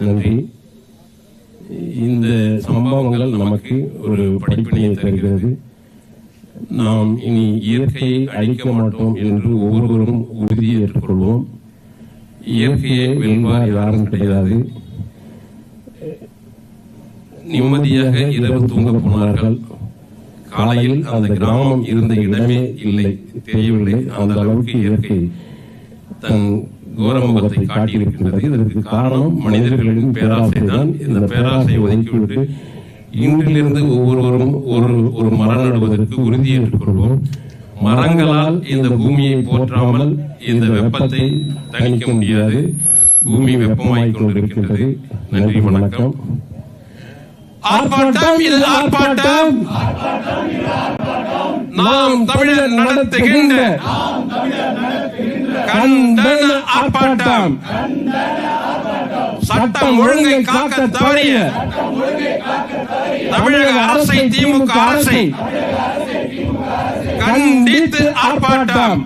நன்றி. இந்த சம்பவங்கள் நமக்கு ஒரு படிப்பினை தருகிறது. நாம் இனி இயற்கையை அழிக்க மாட்டோம் என்று ஒவ்வொருவரும் உறுதி ஏற்றுக்கொள்வோம். இயற்கையை வெல்வார் யாரும் கிடையாது. நிம்மதியாக இரவு தூங்க போனார்கள். காலையில் அந்த கிராமம் இருந்த இடமே இல்லை. தெரியவில்லை. அந்த அளவுக்கு இயற்கை தன் கோரமுகத்தை காட்டியிருக்கின்றது இதற்கு காரணம் மனிதர்களின் பேராசை தான் இந்த பேராசை ஒதுக்கிவிட்டு இன்றிலிருந்து ஒவ்வொருவரும் ஒரு ஒரு மரம் நடுவதற்கு உறுதி ஏற்றுக்கொள்வோம் மரங்களால் இந்த பூமியை போற்றாமல் இந்த வெப்பத்தை தணிக்க முடியாது. பூமி வெப்பமாகிக் கொண்டிருக்கின்றது. நன்றி வணக்கம். ஆர்ப்பாட்டம் இது ஆர்ப்பாட்டம். நாம் தமிழர் நடத்துகின்ற கண்டன ஆர்ப்பாட்டம். சட்டம் ஒழுங்கை காக்க தவறிய தமிழக அரசை திமுக அரசை கண்டித்து ஆர்ப்பாட்டம்.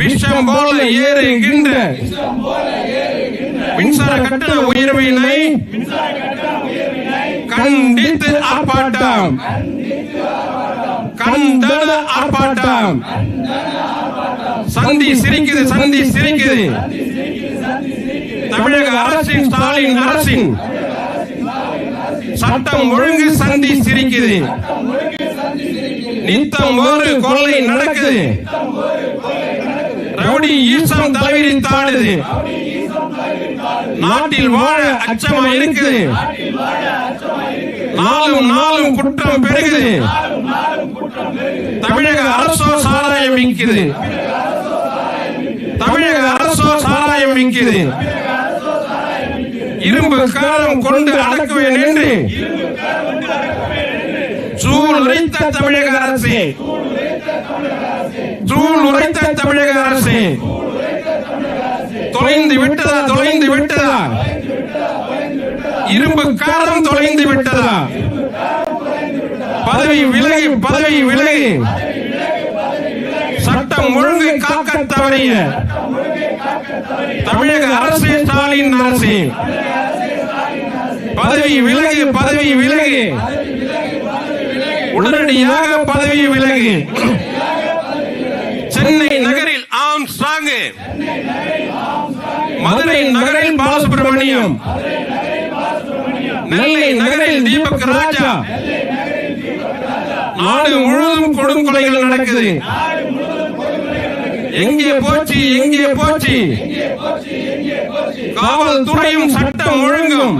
விஷம் போல ஏறுகின்ற மின்சார கட்டண உயர்வினை கண்டித்து ஆர்ப்பாட்டம். கண்டன ஆர்ப்பாட்டம். சந்தி சிரிக்குது சந்தி சிரிக்குது. தமிழக அரசின் ஸ்டாலின் அரசின். சட்டம் ஒழுங்கு சந்தி சிரிக்குது. நித்தம் ஒரு கொள்ளை நடக்குது. ரவுடி ஈசம் தலைவிரித்தாடுது. நாட்டில் வாழ அச்சமா இருக்குது. நாளும் நாளும் குற்றம் பெருகுது தமிழக அரசோ சாராயம் விற்குது. தமிழக அரசோ சாராயம் விற்குது. இரும்பு காரம் கொண்டு அடக்குவேன் என்று சூழ் உரைத்த தமிழக அரசே. சூழ் உரைத்த தமிழக அரசே. தொலைந்து விட்டதா தொலைந்து விட்டதா? இரும்பு காரம் தொலைந்து விட்டதா? பதவி விலகி பதவி விலகி. சட்டம் ஒழுங்கு காக்க தவறிய தமிழக அரசு ஸ்டாலின் அரசு. பதவி விலகி பதவி விலகி. உடனடியாக பதவி விலகி. சென்னை நகரில் ஆம் ஸ்ட்ராங்கு. மதுரை நகரில் பாலசுப்ரமணியம். நெல்லை நகரில் தீபக் ராஜா. நாடு முழுவதும் கொடுங்கொலைகள் நடக்குது. எங்கே போச்சு? எங்கே போச்சு? காவல்துறையும் சட்டம் ஒழுங்கும்.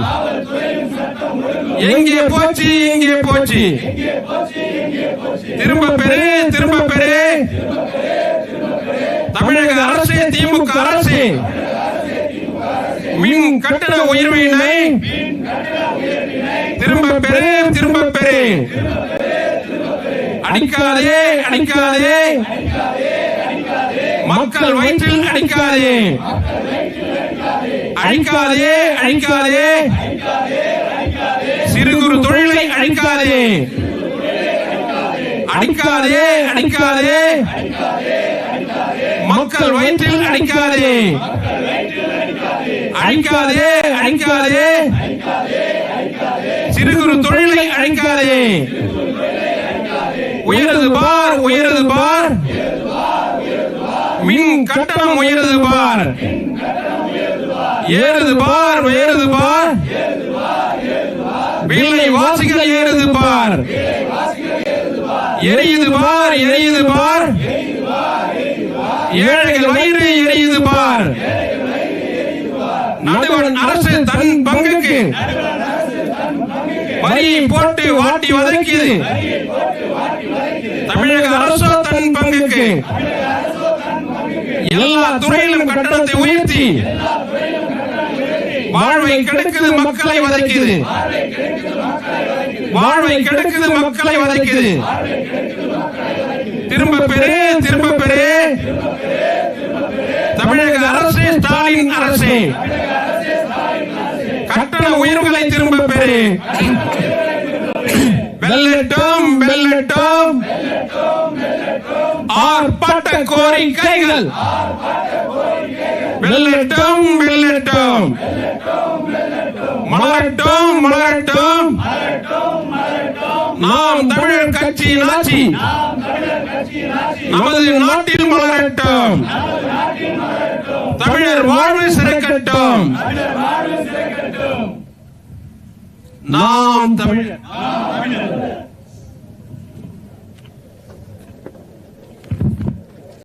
எங்கே போச்சு? எங்கே போச்சு? திரும்ப பெரு திரும்ப பெரு தமிழக அரசு திமுக அரசு. மின் கட்டண உயர்வினை. திரும்ப பெரு திரும்ப பெரு அடிக்காதே அடிக்காதே மக்கள் வயிற்றில் அடிக்காதே. அழிக்காதே அழிக்காதே சிறு குறு தொழிலை அழிக்காதே அடிக்காதே. அடிக்காதே மக்கள் வயிற்றில் அடிக்காதே. அழிக்காதே அழிக்காதே சிறு குறு தொழிலை அழிக்காதே உயரது பார் உயரது பார் மின் கட்டணம் உயரது பார். ஏறுது பார் ஏறுது பார். வில்லை வாசிகள் ஏறுது பார். எரியுது பார் எரியுது பார். ஏழைகள் வயிறு எரியுது பார். நடுவன் அரசு தன் பங்குக்கு. வரியை போட்டு வாட்டி வதக்கியது. பங்குக்கு எல்லா துறையிலும் கட்டணத்தை உயர்த்தி வாழ்வை கெடுக்குது மக்களை வதைக்குது. வாழ்வை கெடுக்குது மக்களை வதைக்குது. திரும்ப பெரு திரும்ப பெரு தமிழக அரசு ஸ்டாலின் அரசு. கட்டண உயர்வுகளை திரும்ப பெறு. வெல்லட்டும் வெல்லட்டும். ஆர்ப்பாட்ட கோரிக்கைகள். வெல்லட்டும் வெல்லட்டும். மலரட்டும் மலரட்டும். நாம் தமிழர் கட்சியின் ஆட்சி நமது நாட்டில் மலரட்டும். தமிழர் வாழ்வு சிறக்கட்டும். நாம் தமிழர்.